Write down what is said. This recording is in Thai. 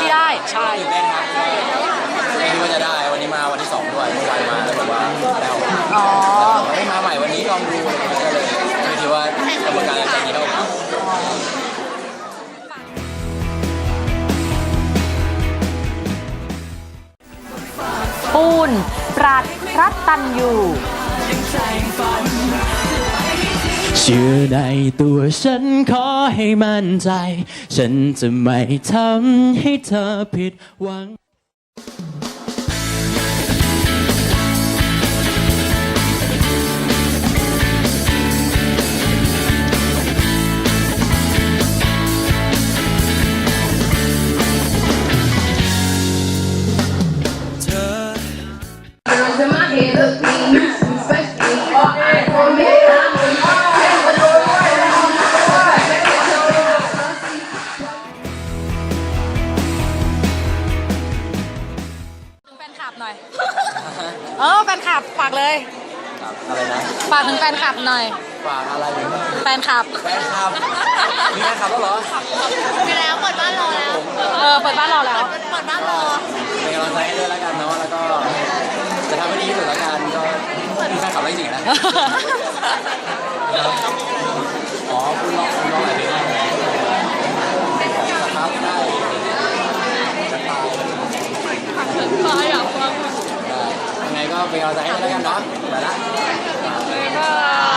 ที่ได้ใช่ตื่นเต้นครับไม่คิดว่าจะได้วันนี้มาวันที่สองด้วยเมื่อวานมาแล้วบอกว่าแล้วอ๋อไม่มาใหม่วันนี้ลองดูอะไรอย่างเงี้ยก็เลยไม่คิดว่ากระบวนการอะไรอย่างเงี้ยเราปูนปราดรัตตันอยู่ ชื่อในตัวฉันขอให้มั่นใจ ฉันจะไม่ทำให้เธอผิดหวัง เออแฟนคลับฝากเลยอะไรนะฝากถึงแฟนคลับหน่อย ฝากอะไรถึงแฟนคลับ แฟนคลับมีแฟนคลับแล้วเหรอไปแล้วเปิดบ้านรอแล้วเออเปิดบ้านรอแล้ว เปิดบ้านรอเป็นกำลังใจให้ด้วยแล้วกันเนาะแล้วก็จะทำให้ดีที่สุดแล้วกันก็มีแฟนคลับอะไรจริงๆนะ อ๋อคุณลองคุณลองอะไรดีนะครับได้จะตายได้ ยังไงก็เป็